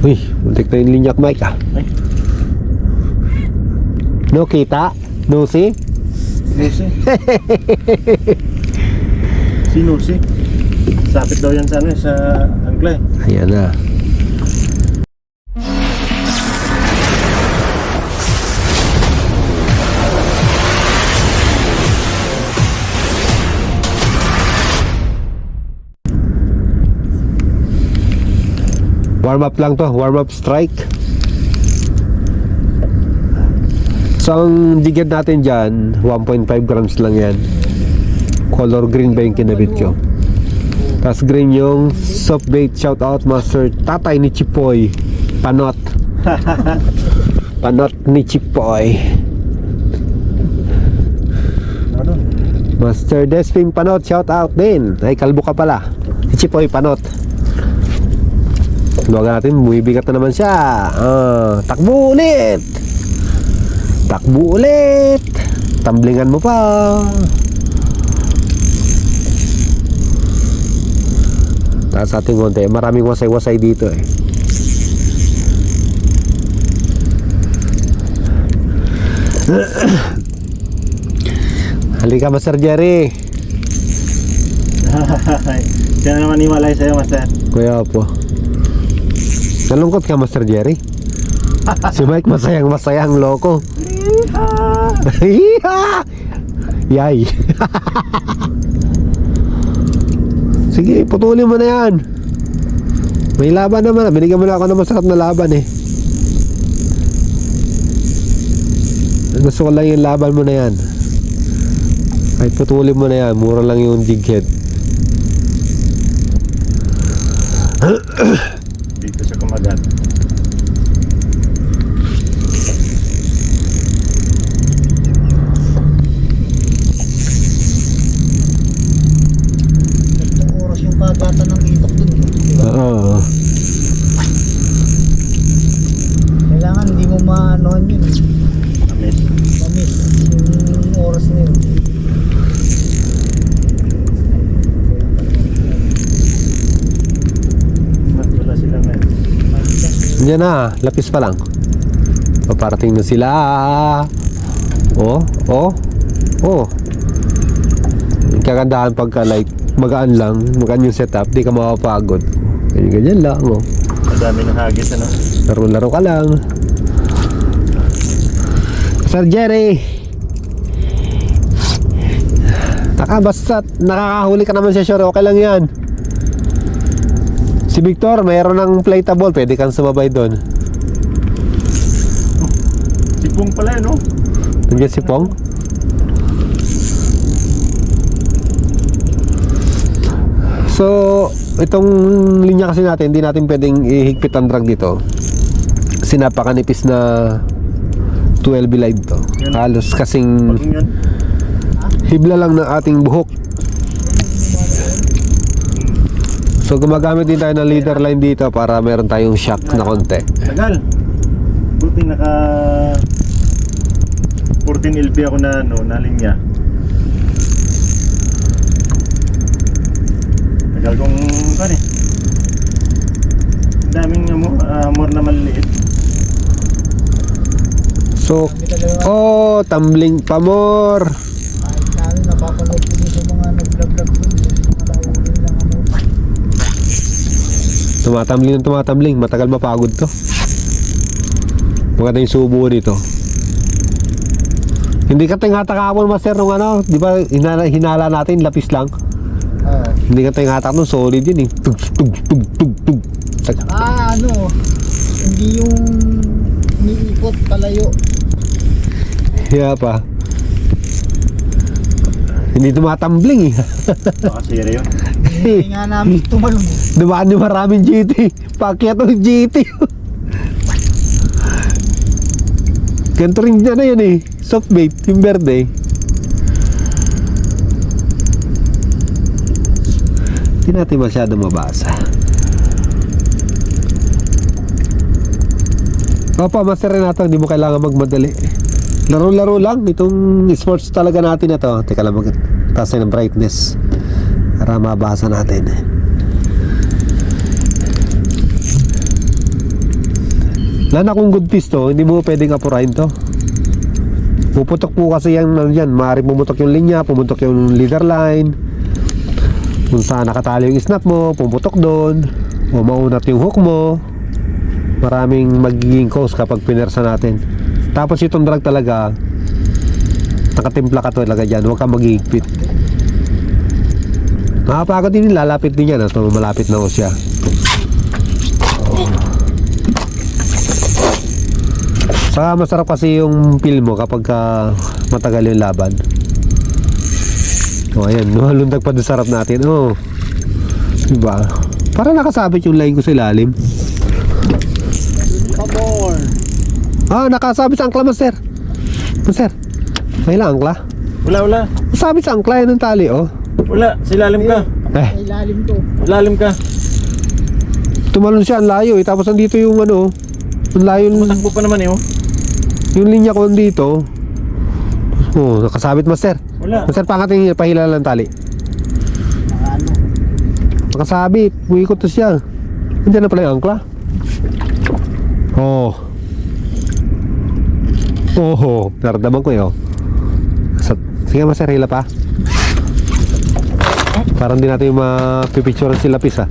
Uy, muntik na yung linyak mic ah. No kita? No see? Nusi. si Nusi. Sapit daw yan sa ano, sa angkla eh. Ayan na. Warm up lang to, warm up strike. So ang digid natin dyan, 1.5 grams lang yan. Color green ba yung kinabit ko? Tapos green yung soft bait shout out master tatay ni Chipoy panot panot ni Chipoy? Master Desping panot shout out din ay kalbo ka pala si Chipoy panot Baga natin bumibigat na naman siya ah, takbo ulit takbo ulit tamblingan mo pa Taas ating konti. Maraming wasay-wasay dito eh. Halika, Master Jerry. Siya na naman iwalay sa'yo, Master. Kuya po. Nalungkot ka, Master Jerry? si Mike masayang masayang loko. Hiha! Yay! Sige, putulin mo na yan. May laban naman. Binigyan mo na ako ng masarap na laban eh. Gusto ko lang yung laban mo na yan. Kahit putulin mo na yan. Mura lang yung jig head. Dito sa kumagat. Tatlong oras yung kagatan ng itok dun. eh. Oo. Kailangan hindi mo maanohan yun. eh. Amis. Mamiss yung oras na yun. Mat wala sila ngayon. Yan na, lapis pa lang. Paparating na sila. Oh, oh, oh. Kagandahan pagka like magaan lang, magaan yung setup, di ka mapapagod. Ganyan, ganyan lang, oh. Madami ng hagis, ano? Laro-laro ka lang. Sir Jerry! Taka, basta nakakahuli ka naman siya, sure, okay lang yan. Si Victor, mayroon ng playtable, pwede kang sumabay doon. Si Pong pala, no? Nandiyan si Pong? So, itong linya kasi natin, hindi natin pwedeng ihigpit ang drag dito. Sinapakanipis na 12 live to. Halos kasing hibla lang ng ating buhok. So gumagamit din tayo ng leader line dito para meron tayong shock na konti. Tagal. Buti naka 14 LB ako na ano, na linya. Tagal kong kan eh. Daming amor, amor na maliliit. So, oh, tumbling pa more. Kahit na ano, napapanood ko din sa mga nag-vlog-vlog dun. Yung mga nahuli lang ano. Tumatambling ng tumatambling, matagal mapagod to. Maganda yung subo nito. Hindi ka tinghatak kahapon, master, nung ano, di ba, hinala, hinala natin, lapis lang. Ah, Hindi ka tinghatak nung solid yun eh. Tug, tug, tug, tug, tug. Ah, ano, hindi yung niikot palayo. Kaya pa. Hindi tumatambling eh. Baka sira yun. Hindi nga namin tumalong. Dumaan yung maraming GT. Pakyat ng GT. Ganito rin na yun eh. Soft bait, yung verde. Hindi natin masyado mabasa. Opo, Master Renato, hindi mo kailangan magmadali. Laro-laro lang. Itong sports talaga natin na to. Teka lang, mag-taas ng brightness. Para mabasa natin. Lalo na kung good piece to, hindi mo pwedeng apurahin to. Puputok po kasi yan, ano yan, maaaring pumutok yung linya, pumutok yung leader line. Kung saan nakatali yung snap mo, pumutok doon. O maunat yung hook mo. Maraming magiging cause kapag pinersa natin. Tapos itong drag talaga, nakatimpla ka talaga dyan, huwag kang magigipit. Nakapagod din, lalapit din yan. Ito, malapit na ho siya. Saka masarap kasi yung feel mo kapag ka matagal yung laban. O ayan, lumalundag pa doon sa harap natin. Oh. Diba? Para nakasabit yung line ko sa ilalim. On. Ah, nakasabit sa angkla, master. Master, may lang angkla. Wala, wala. Sabit sa angkla yan ng tali, oh. Wala. Silalim ka. Eh, Sa ilalim to. Lalim ka. tumalon siya, ang layo eh. Tapos andito yung ano, ang layo, Matakbo pa naman eh, oh. Yung linya ko dito. Oh, nakasabit, master. Wala. Master, pangating pahila lang tali. Ano. Nakasabit, uikot na siya. Nandiyan na pala yung angkla. Oh. Oh, naramdaman ko yun. Sa, sige, master, hila pa. Parang di natin mapipicturean si Lapis ah.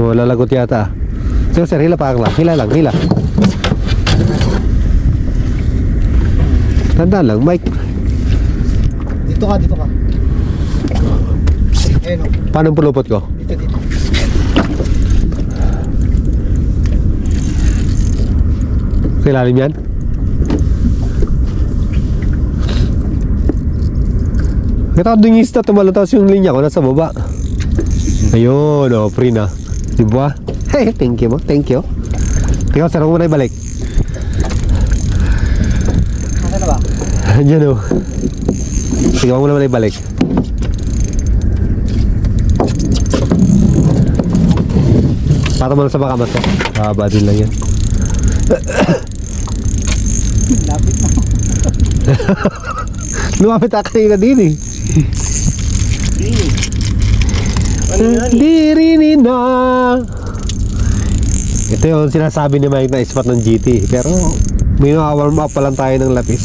Oh, lalagot yata ah. Sige, sir, hila pa angkla. Hila lang, hila. Tanda lang, Mike. Dito ka, dito ka. Ayun o. Paano ang pulupot ko? Dito, dito. Kilalim yan? Kita ko dingis na tumalo tapos yung linya ko nasa baba. Ayun, oh, free na. Di ba? Hey, thank you mo, thank you. Tingnan ko, saan ko muna ibalik? Nasaan na ba? Diyan oh. Sige, mo naman ibalik. Pato mo sa baka mas. Baba din lang yan. Lapit na. Lumapit ako kanina din eh. Diri na. Ito yung sinasabi ni Mike na spot ng GT. Pero may warm up pa lang tayo ng lapis.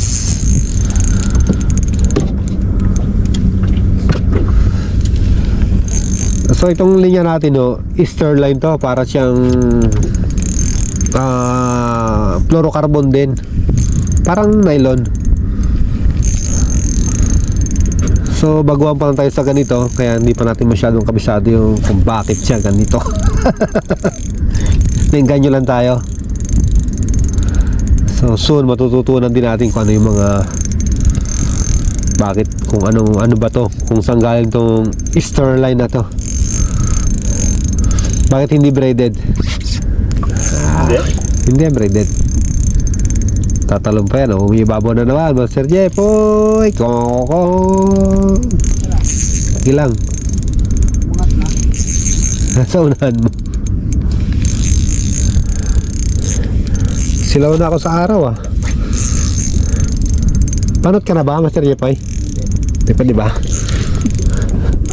So itong linya natin no, Easter line to para siyang ah fluorocarbon din. Parang nylon. So baguhan pa lang tayo sa ganito kaya hindi pa natin masyadong kabisado yung kung bakit siya ganito. Tinggan nyo lang tayo. So soon matututunan din natin kung ano yung mga bakit kung ano ano ba to kung saan galing tong Easter line na to. Bakit hindi braided? Hindi. Hindi yan braided. Tatalon pa yan. Oh. Umibabaw na naman. Master Jeff. Oy! Koko! Ilang. Nasa unahan mo. Silaw na ako sa araw ah. Panot ka na ba, Master Jeff? Ay? Di pa, di ba?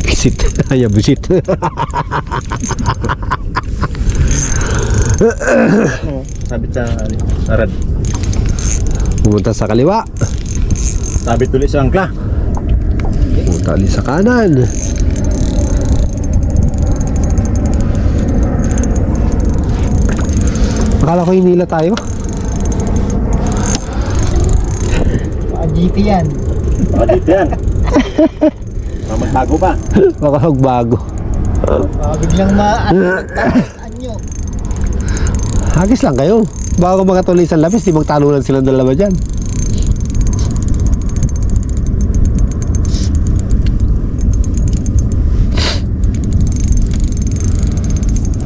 Bisit. Ay, bisit. Oh, sabit sa ano, sarad. Pumunta sa kaliwa. Sabit ulit sa angkla. Pumunta ulit sa kanan. Akala ko hinila tayo. GT yan. Oh, dito yan. Magbago pa. Baka magbago. Baka biglang ma... Hagis lang kayo. Bago makatuloy sa lapis, di magtalunan silang dalawa dyan.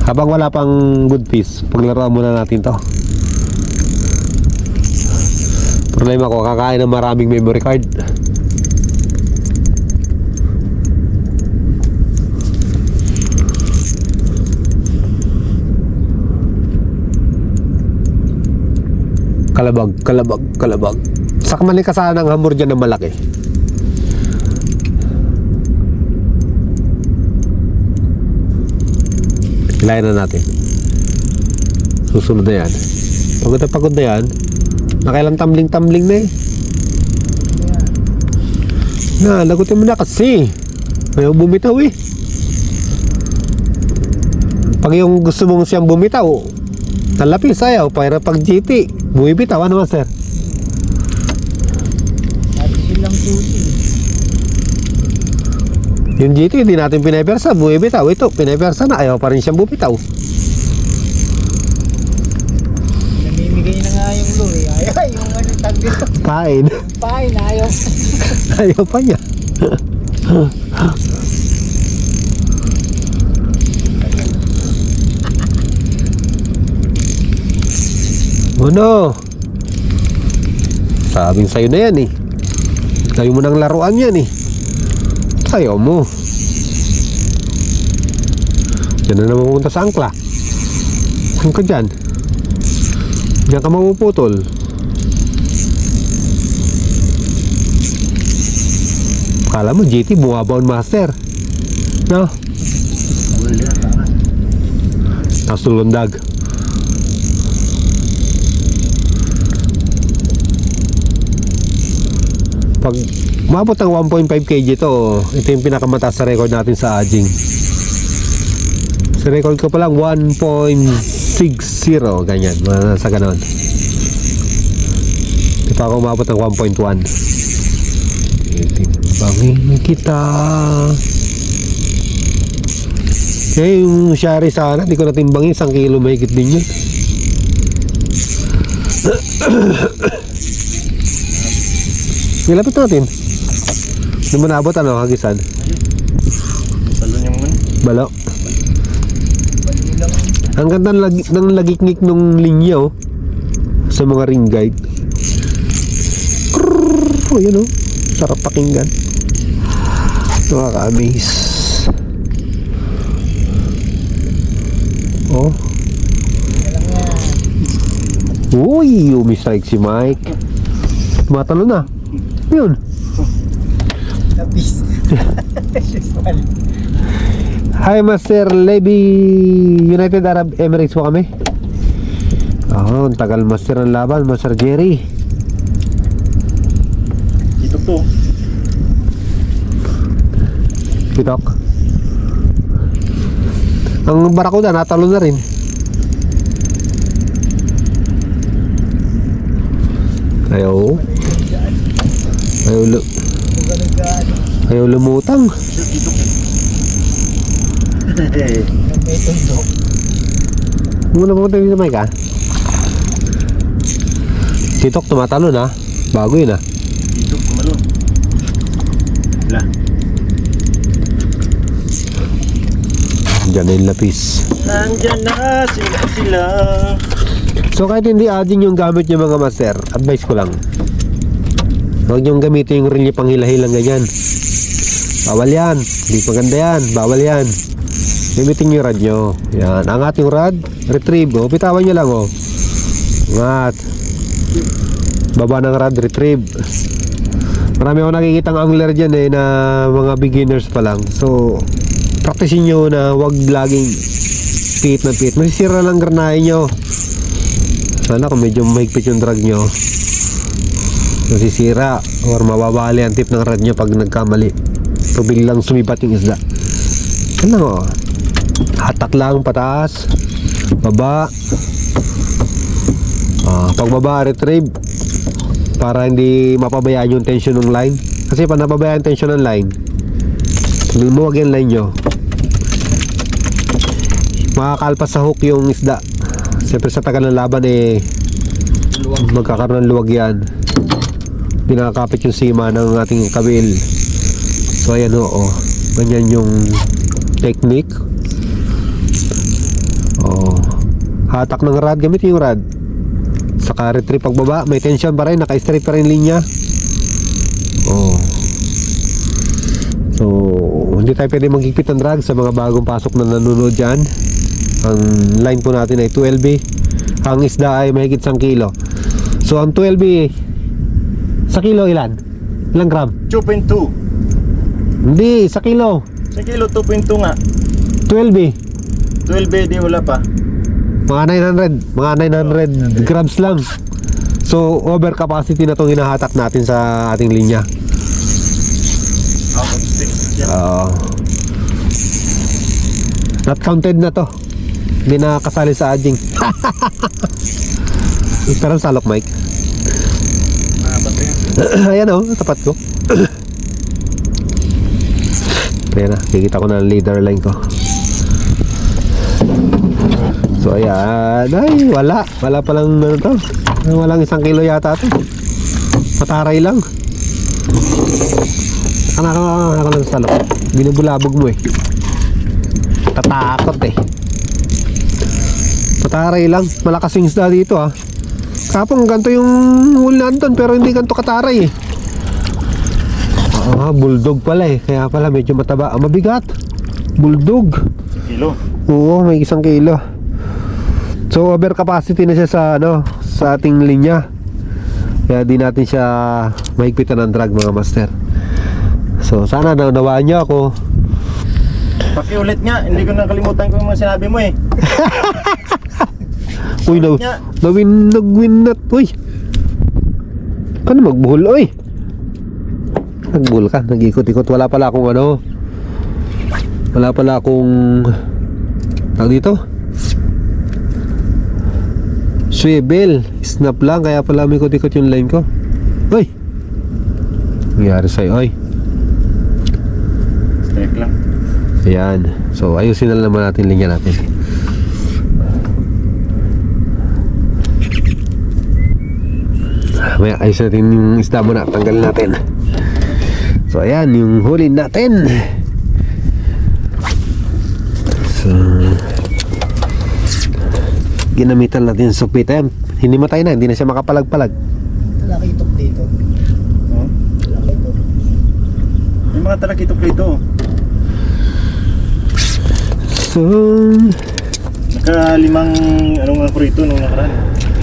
Habang wala pang good piece, paglaruan muna natin to. Problema ko, kakain ng maraming memory card. Kalabag, kalabag, kalabag. Sakmali ka sana ng hamor dyan na malaki. Hilahin na natin. Susunod na yan. Pagod na pagod na yan. Nakailang tumbling-tumbling na eh. Na, lagutin mo na kasi. May bumitaw eh. Pag yung gusto mong siyang bumitaw, talapis ayaw. Para pag GT, bumibitaw. Ano master? Sabi silang tuti. Yung GT, hindi natin pinapersa. Bumibitaw. Ito, pinapersa na. Ayaw pa rin siyang bumitaw. Namimigay na nga yung lure. Ay, ay, yung ano tag dito. Kain. Pain, ayaw. ayaw pa niya. Ano? Sabing sa'yo na yan eh. Kayo mo nang laruan yan eh. Ayaw mo. Diyan na naman pupunta sa angkla. Saan ka dyan? Diyan ka mamuputol. Kala mo GT bumabaon master. No? Nasulundag. Pag umabot ng 1.5 kg to, ito yung pinakamataas sa record natin sa aging. Sa record ko pa lang 1.60 ganyan, sa ganon. Di pa ako umabot ng 1.1. Titimbangin kita. Eh, yung shari sana, di ko natimbangin, isang kilo mahigit din yun. Nilapit natin. Hindi mo naabot ano, hagisan? Talon yung man. Balo. Ang ganda ng, lagi, ng lagiknik nung linya oh. Sa mga ring guide. Krrrr, oh, yun oh. Sarap pakinggan. Nakaka-amaze. Oh. Uy, umi-strike si Mike. Tumatalo na. Yun. Usual. Hi Master Levy United Arab Emirates po kami Oh, ang tagal Master ng laban Master Jerry Ito to. Pitok Ang Barakuda natalo na rin Ayaw Ayaw, lu- ayaw lumutang. Muna tayo sa mic ah Titok tumatalo na Bago yun ah Ito, kumalon. Wala. Diyan na yung lapis Nandyan na sila sila. So kahit hindi ading yung gamit nyo mga master, advice ko lang. Huwag nyo gamitin yung rilye pang hilahilang ganyan. Bawal yan. Hindi maganda yan. Bawal yan. Gamitin nyo yung rad nyo. Yan. Angat yung rad. Retrieve. O, bitawan nyo lang o. Angat. Baba ng rad. Retrieve. Marami ako nakikita ang angler dyan eh na mga beginners pa lang. So, practicein nyo na wag laging pit na pit. Masisira lang granahe nyo. Sana kung medyo mahigpit yung drag nyo Nasisira Or mababali ang tip ng rad nyo pag nagkamali. So biglang sumibat yung isda. Ano? O Hatak lang pataas. Baba. Ah, Pagbaba retrieve. Para hindi mapabayaan yung tension ng line. Kasi pag napabayaan tension ng line Lumuwag yung line nyo. Makakalpas sa hook yung isda. Siyempre sa tagal ng laban eh magkakaroon ng luwag yan pinakakapit yung sima ng ating kabil. So ayan oo. Ganyan yung technique. Oh hatak ng rad. Gamit yung rad. Saka retrieve pagbaba. May tension pa rin. Naka straight pa rin linya. Oh so hindi tayo pwede magigpit ng drag sa mga bagong pasok na nanonood dyan. Ang line po natin ay 12B ang isda ay mahigit 1 kilo. So ang 12B sa kilo ilan? ilang gram? 2.2. hindi sa kilo Sa kilo, 2.2 nga. 12B 12 di wala pa. Mga 900, mga 900 grams lang. So, over capacity na itong hinahatak natin sa ating linya. Oo. not counted na to. Hindi na kasali sa adjing. Pero salok, Mike. Ayan oh, tapat ko. Ayan na, kikita ko na leader line ko. So ayan, ay wala. Wala palang ano to. Walang isang kilo yata to. Pataray lang. Ano ako, ako ng salok. Binubulabog mo eh. Tatakot eh. Pataray lang. Malakas yung isda dito ah. Kapong ganito yung huli natin pero hindi ganito kataray eh. Ah, bulldog pala eh. Kaya pala medyo mataba. Ah, mabigat. Bulldog. Kilo. Oo, may isang kilo. So over capacity na siya sa ano, sa ating linya. Kaya di natin siya mahigpitan ng drag mga master. So sana naunawaan niyo ako. Pakiulit nga, hindi ko nakalimutan ko yung mga sinabi mo eh. Uy, na, nawin, nagwin na. Uy. Ano magbuhol, oy. Nagbuhol ka, nag-ikot-ikot. Wala pala akong ano. Wala pala akong tawag dito. Swivel. Snap lang, kaya pala may ikot-ikot yung line ko. Uy. Nangyari sa'yo, oy. Stick lang. Ayan. So, ayusin na lang naman natin linya natin. May ayos natin yung isda muna. Tanggalin natin. So, ayan. Yung huli natin. So, ginamitan natin yung supitem. Hindi matay na. Hindi na siya makapalag-palag. Talakitok dito. Oh. Talakitok. Yung mga talakitok dito. So, Nakalimang, ano nga ko rito nung nakaraan.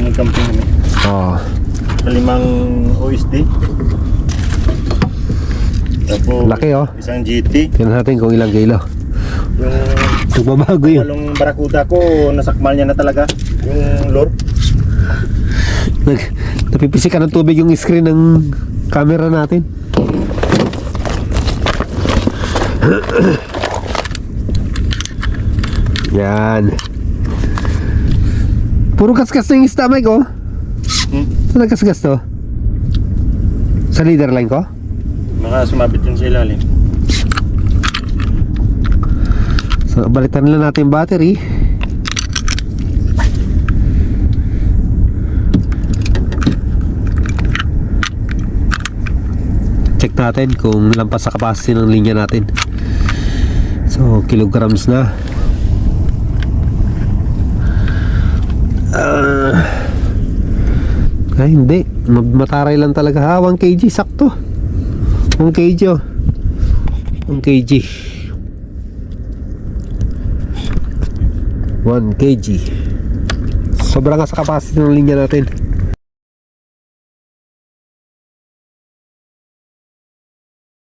Yung camping kami. oh. Nakalimang OSD. Tapos, Laki, oh. isang GT. Tingnan natin kung ilang kilo. Yung Nagbabago yun. Halong barakuda ko, nasakmal niya na talaga. Yung lure. Nag, napipisikan ng tubig yung screen ng camera natin. Yan. Puro kaskas na yung stomach oh. Saan nagkasgas to? Sa leader line ko? Baka sumabit yun sa ilalim. So, balitan lang natin yung battery. Check natin kung lampas sa capacity ng linya natin. So, kilograms na. Ah. Ay, hindi. Ma- Mataray lang talaga. Ha, 1 kg, sakto. 1 kg, oh. 1 kg. 1 kg. Sobrang sa capacity ng linya natin.